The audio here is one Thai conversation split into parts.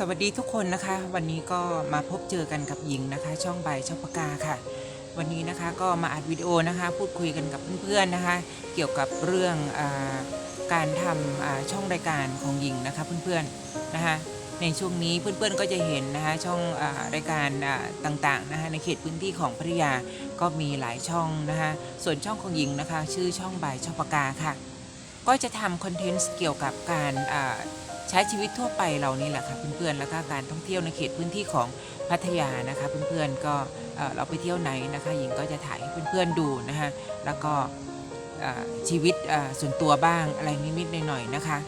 สวัสดีทุกคนนะคะ วันนี้ก็มาพบเจอกันกับหญิงนะคะ ช่องใบช่องปากาค่ะ วันนี้นะคะก็มาอัดวิดีโอนะคะ พูดคุยกันกับเพื่อนๆนะคะ เกี่ยวกับเรื่องอาการทำช่องรายการของหญิงนะคะเพื่อนๆนะคะในช่วงนี้เพื่อนๆก็จะเห็นนะคะช่องอารายการต่างๆนะคะในเขตพื้นที่ของพัทยาก็มีหลายช่องนะคะส่วนช่องของหญิงนะคะ ชื่อช่องใบช่องปากาค่ะ ก็จะทำคอนเทนต์เกี่ยวกับการ ใช้ชีวิตทั่วไปเรานี่แหละค่ะเพื่อนๆแล้วก็การท่องเที่ยวในเขตพื้นที่ของพัทยานะคะเพื่อนๆก็เราไปเที่ยวไหนนะคะหญิงก็จะถ่ายให้เพื่อนๆดูนะคะแล้วก็ชีวิตส่วนตัวบ้างอะไรนิดๆหน่อยๆนะคะ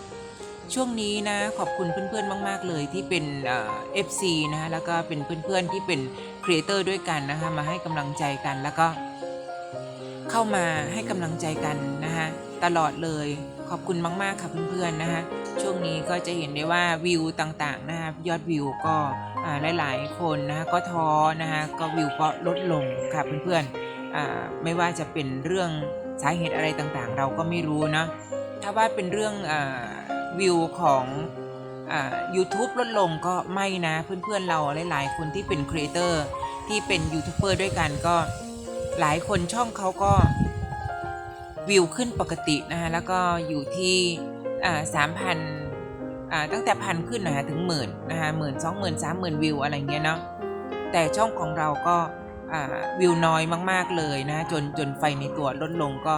ช่วงนี้นะขอบคุณเพื่อนๆมาก ๆ เลยที่เป็นเอ่อฟซีนะคะแล้วก็เป็นเพื่อนๆที่เป็นครีเอเตอร์ด้วยกันนะคะมาให้กำลังใจกันแล้วก็เข้ามาให้กำลังใจกันนะคะตลอดเลย ขอบคุณมาก ๆ ค่ะเพื่อนๆนะคะช่วงนี้ก็จะเห็นได้ว่าวิวต่างๆนะคะยอดวิวก็หลายๆคนนะคะก็ท้อนะคะก็วิวก็ลดลงค่ะเพื่อนๆไม่ว่าจะเป็นเรื่องสาเหตุอะไรต่างๆ เราก็ไม่รู้เนาะถ้าว่าเป็นเรื่องอวิวของอ่า YouTube ลดลงก็ไม่นะเพื่อนๆเราหลายๆคนที่เป็นครีเอเตอร์ที่เป็นยูทูบเบอร์ด้วยกันก็หลายคนช่องเขาก็ วิวขึ้นปกตินะคะแล้วก็อยู่ที่สามพันตั้งแต่พันขึ้นนะคะถึงหมื่นนะคะหมื่นสองหมื่นสามหมื่นวิวอะไรเงี้ยเนาะแต่ช่องของเราก็วิวน้อยมาก ๆ เลยนะจนจนไฟในตัวลดลงก็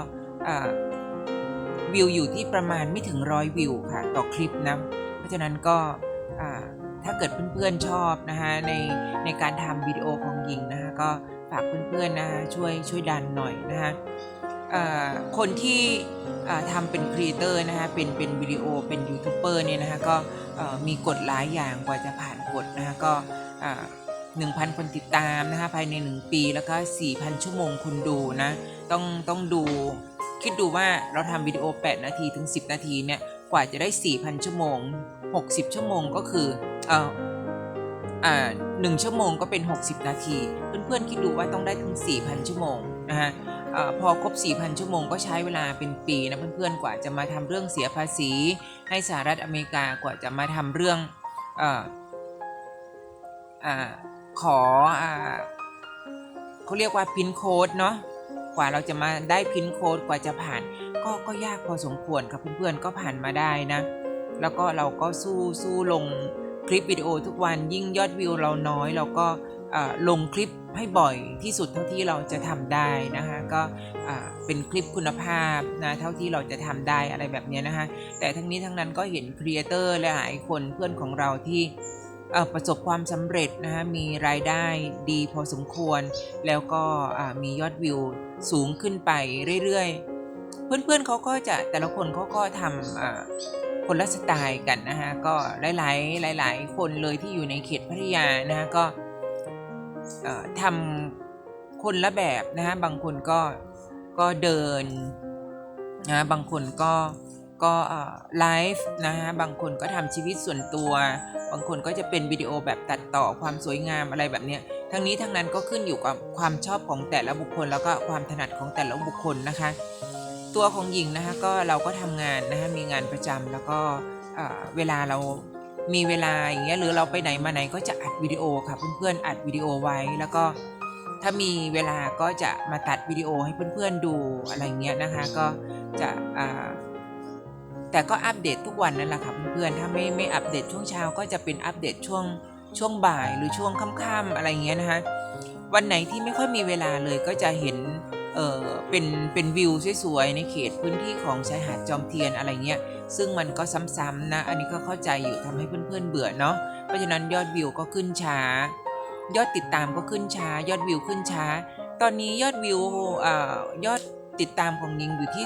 วิวอยู่ที่ประมาณไม่ถึงร้อยวิวค่ะต่อคลิปนะเพราะฉะนั้นก็ถ้าเกิดเพื่อนๆชอบนะคะในในการทำวิดีโอของหญิงนะคะก็ฝากเพื่อนๆนะคะช่วยช่วยดันหน่อยนะคะ คนที่ทำเป็นครีเอเตอร์นะคะเป็นเป็นวิดีโอเป็นยูทูบเบอร์เนี่ยนะคะก็มีกฎหลายอย่างกว่าจะผ่านกฎนะคะก็หนึ่งพันคนติดตามนะคะภายใน 1 ปีแล้วก็ 4,000 ชั่วโมงคนดูนะต้องต้องดูคิดดูว่าเราทำวิดีโอ 8 นาทีถึง 10 นาทีเนี่ยกว่าจะได้ 4,000 ชั่วโมง 60 ชั่วโมงก็คือเอ่ออ่าหนึ่งชั่วโมงก็เป็น 60 นาที เพื่อนๆคิดดูว่าต้องได้ถึง 4,000 ชั่วโมงนะฮะ พอครบ 4,000 ชั่วโมงก็ใช้เวลาเป็นปีนะเพื่อนๆ กว่าจะมาทำเรื่องเสียภาษี ให้สหรัฐอเมริกากว่าจะมาทำเรื่องออขออเขาเรียกว่าพินโค้ดเนาะกว่าเราจะมาได้พินโค้ดกว่าจะผ่าน ก็ก็ยากพอสมควรครับเพื่อนๆก็ผ่านมาได้นะ แล้วก็เราก็สู้สู้ลงคลิปวิดีโอทุกวันยิ่งยอดวิวเราน้อยเราก็ ลงคลิปให้บ่อยที่สุดเท่าที่เราจะทำได้นะคะก็เป็นคลิปคุณภาพนะเท่าที่เราจะทำได้อะไรแบบนี้นะคะแต่ทั้งนี้ทั้งนั้นก็เห็นครีเอเตอร์หลายคนเพื่อนของเราที่ประสบความสำเร็จนะคะมีรายได้ดีพอสมควร แล้วก็มียอดวิวสูงขึ้นไปเรื่อยๆ เพื่อนๆเขาก็จะแต่ละคนเขาก็ทำคนละสไตล์กันนะคะก็หลายๆหลาย ๆ คนเลยที่อยู่ในเขตพัทยานะคะก็ ทำคนละแบบนะคะบางคนก็ก็เดินนะบางคนก็ก็ไลฟ์นะคะบางคนก็ทำชีวิตส่วนตัว บางคนก็จะเป็นวิดีโอแบบตัดต่อความสวยงามอะไรแบบเนี้ยทั้งนี้ทั้งนั้นก็ขึ้นอยู่กับความชอบของแต่ละบุคคล แล้วก็ความถนัดของแต่ละบุคคลนะคะ ตัวของหญิงนะคะก็เราก็ทำงานนะคะมีงานประจำแล้วก็เวลาเรา มีเวลาอย่างเงี้ยหรือเราไปไหนมาไหนก็จะอัดวิดีโอค่ะเพื่อนๆอัดวิดีโอไว้แล้วก็ถ้ามีเวลาก็จะมาตัดวิดีโอให้เพื่อนๆดูอะไรเงี้ยนะคะก็จะแต่ก็อัปเดตทุกวันนั่นแหละค่ะเพื่อนๆถ้าไม่ไม่อัปเดตช่วงเช้าก็จะเป็นอัปเดตช่วงช่วงบ่ายหรือช่วงค่ำๆอะไรเงี้ยนะคะวันไหนที่ไม่ค่อยมีเวลาเลยก็จะเห็น เออเป็นเป็นวิวสวยๆในเขตพื้นที่ของชายหาดจอมเทียนอะไรเงี้ย ซึ่งมันก็ซ้ำๆนะ อันนี้ก็เข้าใจอยู่ทำให้เพื่อนๆเบื่อเนาะ เพราะฉะนั้นยอดวิวก็ขึ้นช้า ยอดติดตามก็ขึ้นช้า ยอดวิวขึ้นช้า ตอนนี้ยอดวิวเอ่อยอดติดตามของยิงอยู่ที่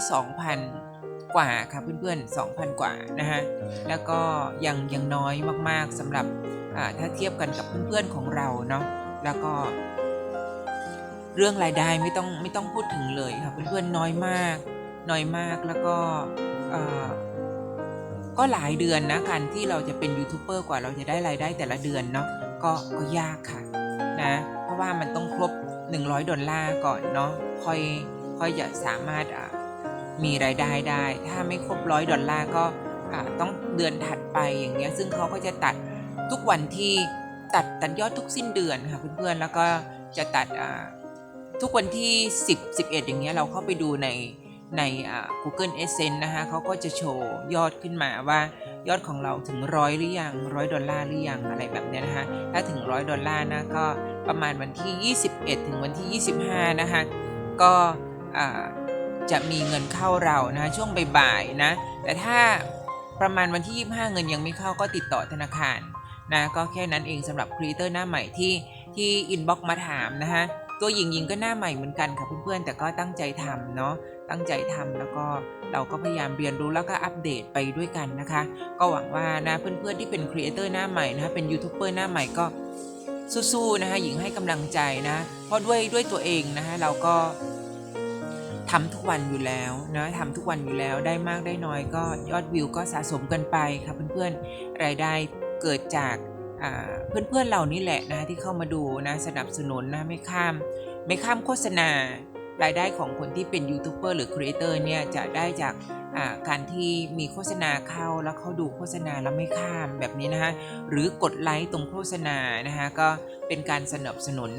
2,000 กว่าค่ะเพื่อนๆ 2,000 กว่านะฮะ แล้วก็ยังยังน้อยมากๆสำหรับอ่าถ้าเทียบกันกับเพื่อนๆของเราเนาะ แล้วก็ เรื่องรายได้ไม่ต้องไม่ต้องพูดถึงเลยค่ะเพื่อนๆน้อยมาก น้อยมากแล้วก็ก็หลายเดือนนะการที่เราจะเป็นยูทูบเบอร์กว่าเราจะได้รายได้แต่ละเดือนเนาะก็ก็ยากค่ะนะเพราะว่ามันต้องครบ 100 ดอลลาร์ก่อนเนาะค่อยค่อยจะสามารถมีรายได้ได้ ถ้าไม่ครบร้อยดอลลาร์ก็ต้องเดือนถัดไปอย่างเงี้ยซึ่งเขาก็จะตัดทุกวันที่ตัดตัดยอดทุกสิ้นเดือนค่ะเพื่อนๆแล้วก็จะตัด ทุกวันที่ 10 11 อย่างเงี้ยเราเข้าไปดูในใน Google Adsense นะคะเขาก็จะโชว์ยอดขึ้นมาว่ายอดของเราถึงร้อยหรือยังร้อยดอลลาร์หรือยังอะไรแบบเนี้ยนะคะถ้าถึงร้อยดอลลาร์นะก็ประมาณวันที่ 21 ถึงวันที่ 25 นะคะก็จะมีเงินเข้าเรานะช่วงบ่ายๆนะแต่ถ้าประมาณวันที่ 25 เงินยังไม่เข้าก็ติดต่อธนาคารนะก็แค่นั้นเองสำหรับครีเอเตอร์หน้าใหม่ที่ที่อินบ็อกมาถามนะคะ ตัวหญิงหญิงก็หน้าใหม่เหมือนกันค่ะเพื่อนๆ แต่ก็ตั้งใจทำเนาะตั้งใจทำแล้วก็เราก็พยายามเรียนรู้แล้วก็อัปเดตไปด้วยกันนะคะ ก็หวังว่านะเพื่อนๆที่เป็นครีเอเตอร์หน้าใหม่นะคะเป็นยูทูบเบอร์หน้าใหม่ก็สู้ๆนะคะหญิงให้กำลังใจนะเพราะด้วยด้วยตัวเองนะคะเราก็ทำทุกวันอยู่แล้วนะทำทุกวันอยู่แล้วได้มากได้น้อยก็ยอดวิวก็สะสมกันไปค่ะเพื่อนๆรายได้เกิดจาก เพื่อนๆเรานี่แหละนะที่เข้ามาดูนะสนับสนุนนะไม่ข้าม ไม่ข้ามโฆษณารายได้ของคนที่เป็นยูทูบเบอร์หรือครีเอเตอร์เนี่ยจะได้จากาการที่มีโฆษณาเข้าแล้วเขาดูโฆษณาแล้วไม่ข้ามแบบนี้นะคะหรือกดไลค์ตรงโฆษณานะคะก็เป็นการสนับสนุน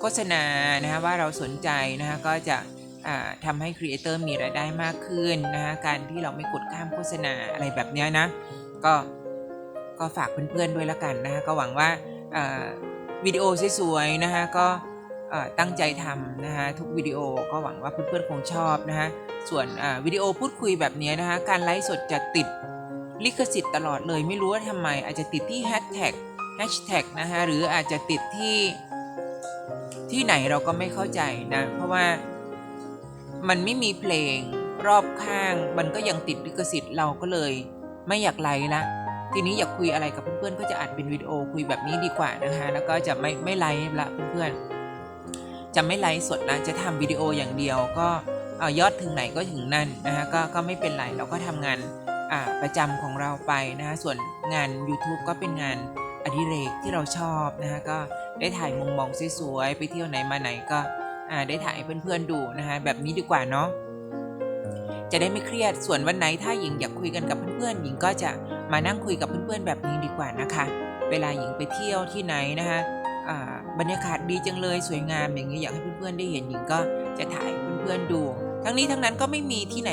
โฆษณานะคะว่าเราสนใจนะคะก็จะอ่าทำให้ครีเอเตอร์มีรายได้มากขึ้นนะคะการที่เราไม่กดข้ามโฆษณาอะไรแบบนี้นะก็ ก็ฝากเพื่อนๆด้วยละกันนะคะก็หวังว่าวิดีโอสวยๆนะคะก็ตั้งใจทำนะคะทุกวิดีโอก็หวังว่าเพื่อนๆคงชอบนะคะส่วนวิดีโอพูดคุยแบบนี้นะคะการไลฟ์สดจะติดลิขสิทธิ์ตลอดเลยไม่รู้ว่าทำไม อาจจะติดที่แฮชแท็กแฮชแท็กนะคะหรืออาจจะติดที่ที่ไหนเราก็ไม่เข้าใจนะเพราะว่ามันไม่มีเพลงรอบข้าง มันก็ยังติดลิขสิทธิ์เราก็เลย ไม่อยากไลฟ์ละ ทีนี้อยากคุยอะไรกับเพื่อนๆ ก็จะอัดเป็นวิดีโอคุยแบบนี้ดีกว่านะคะ แล้วก็จะไม่ไม่ไลฟ์ละเพื่อนๆ จะไม่ไลฟ์สดนะ จะทำวิดีโออย่างเดียวก็เอ่อยอดถึงไหนก็ถึงนั่นนะคะก็ก็ไม่เป็นไรเราก็ทำงานอ่าประจำของเราไปนะคะส่วนงาน YouTube ก็เป็นงานอดิเรกที่เราชอบนะคะก็ได้ถ่ายมุมมองสวยๆไปเที่ยวไหนมาไหนก็อ่าได้ถ่ายให้เพื่อนๆดูนะคะแบบนี้ดีกว่าเนาะจะได้ไม่เครียดส่วนวันไหนถ้าหญิงอยากคุยกันกับเพื่อนๆหญิงก็จะ มานั่งคุยกับเพื่อนๆแบบนี้ดีกว่านะคะ เวลาหญิงไปเที่ยวที่ไหนนะคะอ่าบรรยากาศดีจังเลยสวยงามอย่างนี้อยากให้เพื่อนๆได้เห็นหญิงก็จะถ่ายเพื่อนๆดู ทั้งนี้ทั้งนั้นก็ไม่มีที่ไหน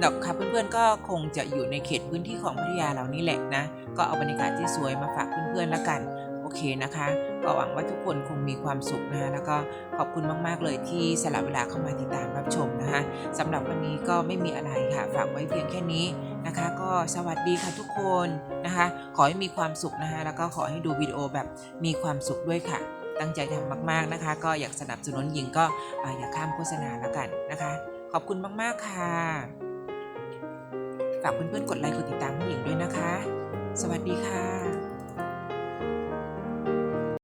หรอกค่ะเพื่อนๆก็คงจะอยู่ในเขตพื้นที่ของพัทยาเรานี่แหละนะก็เอาบรรยากาศที่สวยมาฝากเพื่อนๆแล้วกันโอเคนะคะก็หวังว่าทุกคนคงมีความสุขนะคะแล้วก็ขอบคุณมากๆเลยที่สละเวลาเข้ามาติดตามรับชมนะคะสำหรับวันนี้ก็ไม่มีอะไรค่ะฝากไว้เพียงแค่นี้ นะคะ ก็สวัสดีค่ะทุกคนนะคะ ขอให้มีความสุขนะคะ แล้วก็ขอให้ดูวิดีโอแบบมีความสุขด้วยค่ะ ตั้งใจทำมากๆนะคะ ก็อยากสนับสนุนหญิงก็ออย่าข้ามโฆษณาแล้วกันนะคะ ขอบคุณมากๆค่ะ ฝากเพื่อนๆกดไลค์กดติดตามให้หญิงด้วยนะคะ สวัสดีค่ะ